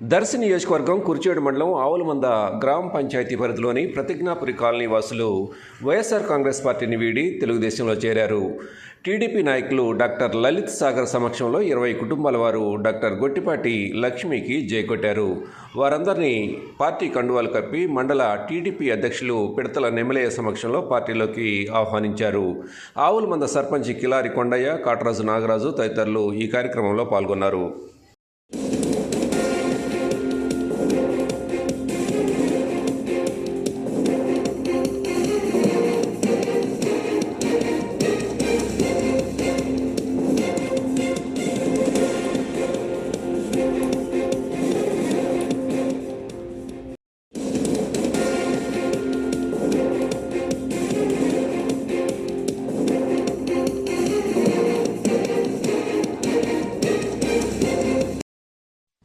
దర్శి నియోజకవర్గం కుర్చేడు మండలం ఆవులమంద గ్రామ పంచాయతీ పరిధిలోని ప్రతిజ్ఞాపురి కాలనీ వాసులు వైఎస్ఆర్ కాంగ్రెస్ పార్టీని వీడి తెలుగుదేశంలో చేరారు. టీడీపీ నాయకులు డాక్టర్ లలిత్ సాగర్ సమక్షంలో ఇరవై కుటుంబాల వారు డాక్టర్ గొట్టిపాటి లక్ష్మికి జయకొట్టారు వారందరినీ పార్టీ కండువాలు కప్పి మండల టీడీపీ అధ్యక్షులు పిడతల నెమలయ్య సమక్షంలో పార్టీలోకి ఆహ్వానించారు. ఆవులమంద సర్పంచ్ కిలారి కొండయ్య కాటరాజు నాగరాజు తదితరులు ఈ కార్యక్రమంలో పాల్గొన్నారు.